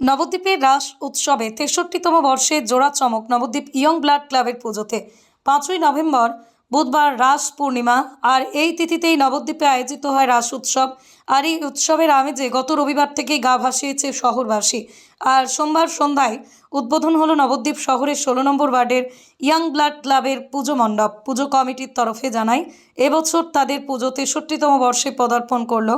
নবদ্বীপের রাস উৎসবে তেষট্টিতম বর্ষে জোড়া চমক নবদ্বীপ ইয়ং ব্লাড ক্লাবের পুজোতে। পাঁচই নভেম্বর বুধবার রাস পূর্ণিমা, আর এই তিথিতেই নবদ্বীপে আয়োজিত হয় রাস উৎসব। আর এই উৎসবের আমেজে গত রবিবার থেকেই গা ভাসিয়েছে শহরবাসী। আর সোমবার সন্ধ্যায় উদ্বোধন হলো নবদ্বীপ শহরের ষোলো নম্বর ওয়ার্ডের ইয়াং ব্লাড ক্লাবের পুজো মণ্ডপ। পুজো কমিটির তরফে জানায়, এবছর তাদের পুজো তেষট্টিতম বর্ষে পদার্পণ করল।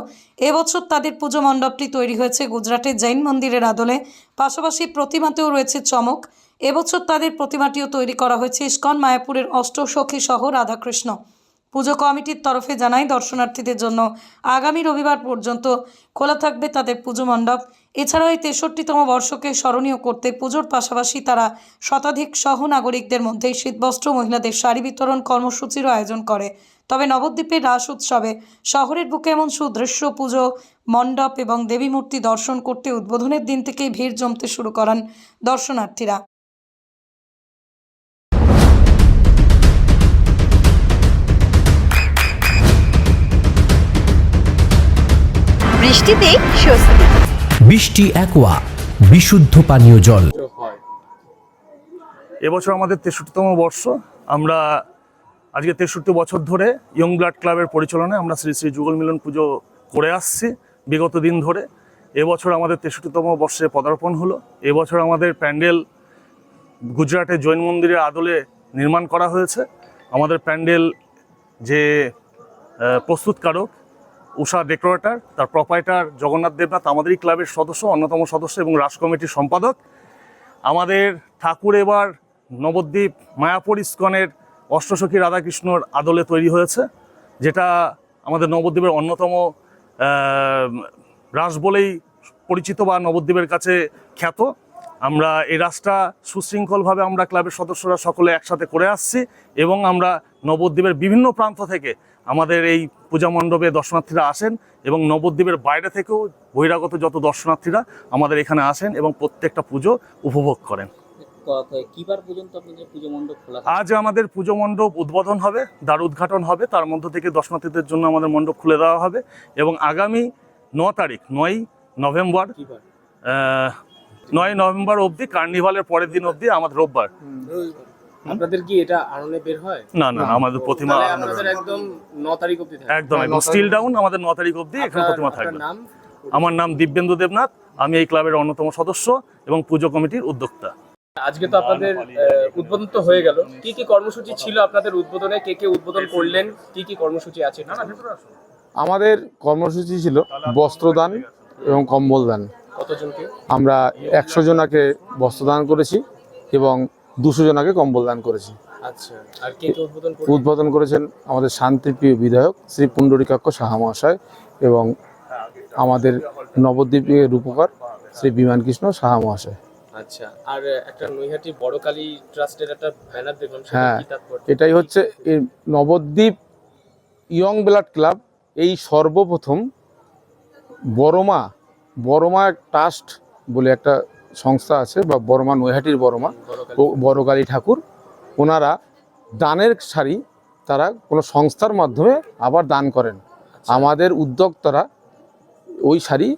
এবছর তাদের পুজো মণ্ডপটি তৈরি হয়েছে গুজরাটের জৈন মন্দিরের আদলে। পাশাপাশি প্রতিমাতেও রয়েছে চমক। এবছর তাদের প্রতিমাটিও তৈরি করা হয়েছে ইস্কন মায়াপুরের অষ্টসখী সহ রাধাকৃষ্ণ। পুজো কমিটির তরফে জানায় দর্শনার্থীদের জন্য আগামী রবিবার পর্যন্ত খোলা থাকবে তাদের পুজো মণ্ডপ। এছাড়াও এই তেষট্টিতম বর্ষকে স্মরণীয় করতে পুজোর পাশাপাশি তারা শতাধিক সহ নাগরিকদের মধ্যে শীতবস্ত্র, মহিলাদের শাড়ি বিতরণ কর্মসূচিরও আয়োজন করে। তবে নবদ্বীপের রাস উৎসবে শহরের বুকে এমন সুদৃশ্য পুজো, মণ্ডপ এবং দেবী মূর্তি দর্শন করতে উদ্বোধনের দিন থেকেই ভিড় জমতে শুরু করেন দর্শনার্থীরা। বৃষ্টিতে স্বস্তি। বৃষ্টি অ্যাকোয়া বিশুদ্ধ পানীয় জল। এবছর আমাদের তেষট্টিতম বর্ষ। আমরা আজকে তেষট্টি বছর ধরে ইয়ং ব্লাড ক্লাবের পরিচালনায় আমরা শ্রী শ্রী যুগল মিলন পুজো করে আসছি বিগত দিন ধরে। এবছর আমাদের তেষট্টিতম বর্ষে পদার্পণ হলো। এবছর আমাদের প্যান্ডেল গুজরাটের জৈন মন্দিরের আদলে নির্মাণ করা হয়েছে। আমাদের প্যান্ডেল যে প্রস্তুতকারক উষা ডেকোরেটর, তার প্রপাইটার জগন্নাথ দেবনাথ, আমাদেরই ক্লাবের সদস্য, অন্যতম সদস্য এবং রাজ কমিটির সম্পাদক। আমাদের ঠাকুর এবার নবদ্বীপ মায়াপুর ইস্কনের অষ্টসখী রাধাকৃষ্ণর আদলে তৈরি হয়েছে, যেটা আমাদের নবদ্বীপের অন্যতম রাস বলেই পরিচিত বা নবদ্বীপের কাছে খ্যাত। আমরা এই রাসটা সুশৃঙ্খলভাবে আমরা ক্লাবের সদস্যরা সকলে একসাথে করে আসছি এবং আমরা নবদ্বীপের বিভিন্ন প্রান্ত থেকে আমাদের এই পূজা মণ্ডপে দর্শনার্থীরা আসেন এবং নবদ্বীপের বাইরে থেকেও বহিরাগত যত দর্শনার্থীরা আমাদের এখানে আসেন এবং প্রত্যেকটা পুজো উপভোগ করেন? আজ আমাদের পুজো মণ্ডপ উদ্বোধন হবে দ্বার উদ্ঘাটন হবে তার মধ্য থেকে দর্শনার্থীদের জন্য আমাদের মণ্ডপ খুলে দেওয়া হবে এবং আগামী ন তারিখ নয় নভেম্বর নয় নভেম্বর অবধি কার্নিভালের পরের দিন অবধি আমাদের রোববার। আপনাদের কি এটা বের হয়? না না আমাদের প্রতিমা আপনাদের একদম ন তারিখ অবধি থাকে। একদম একদম। স্টিল ডাউন আমাদের ন তারিখ অবধি এখানে প্রতিমা থাকবে। নাম? আমার নাম দিব্যেন্দু দেবনাথ আমি এই ক্লাবের অন্যতম সদস্য এবং পুজো কমিটির উদ্যোক্তা। আজকে তো আপনাদের উদ্বোধন তো হয়ে গেল। কি কি কর্মসূচি ছিল আপনাদের উদ্বোধনে? কে কে উদ্বোধন করলেন? কি কি কর্মসূচি আছে? আমাদের কর্মসূচি ছিল বস্ত্রদান এবং কম্বল দান আমরা একশো জনাকে বস্ত্রদান করেছি এবং দুশো জনাকে কম্বল দান করেছি। আচ্ছা আর কে কে উদ্বোধন করেছেন? আমাদের শান্তিপ্রিয় বিধায়ক শ্রী পুণ্ডরিকাক্ষ সাহা মহাশয় এবং আমাদের নবদ্বীপের রূপকার শ্রী বিমান কৃষ্ণ সাহা মহাশয়। আচ্ছা আর একটা নৈহাটি বড় ট্রাস্টের একটা ব্যানার দেখলাম হ্যাঁ। এটাই হচ্ছে নবদ্বীপ ইয়ং ব্লাড ক্লাব এই সর্বপ্রথম বড়মা বড়মা ট্রাস্ট বলে একটা সংস্থা আছে বা বড়মা নৈহাটির বড়মা বড় কালী ও বড়কালী ঠাকুর ওনারা দানের শাড়ি তারা কোনো সংস্থার মাধ্যমে আবার দান করেন আচ্ছা। আমাদের উদ্যোক্তারা ওই শাড়ি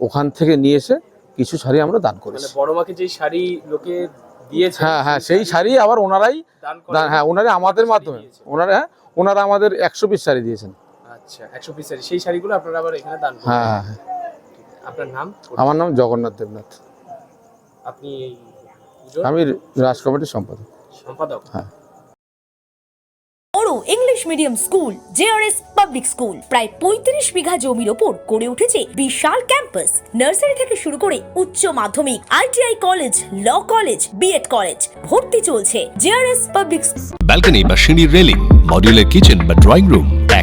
ওখান থেকে নিয়ে এসে কিছু শাড়ি আমরা দান মানে করেছি বড় মাকে যে শাড়ি লোকে দিয়েছে হ্যাঁ হ্যাঁ সেই শাড়ি আবার ওনারাই দান হ্যাঁ ওনারা আমাদের মাধ্যমে। ওনারা হ্যাঁ ওনারা আমাদের একশো পিস শাড়ি দিয়েছেন আচ্ছা একশো পিস শাড়ি সেই শাড়িগুলো আপনারা আবার এখানে দান। হ্যাঁ হ্যাঁ হ্যাঁ। আপনার নাম? আমার নাম জগন্নাথ দেবনাথ। আপনি আমি রাজ কমিটির সম্পাদক? সম্পাদক বড় English medium school JRS public school প্রায় পঁয়ত্রিশ বিঘা জমির ওপর গড়ে উঠেছে বিশাল ক্যাম্পাস নার্সারি থেকে শুরু করে উচ্চ মাধ্যমিক ITI college law college B Ed college ভর্তি চলছে। জেআরএস পাবলিক ব্যালকনি বা সিঁড়ির রেলিং মডিউলার কিচেন বা ড্রয়িং রুম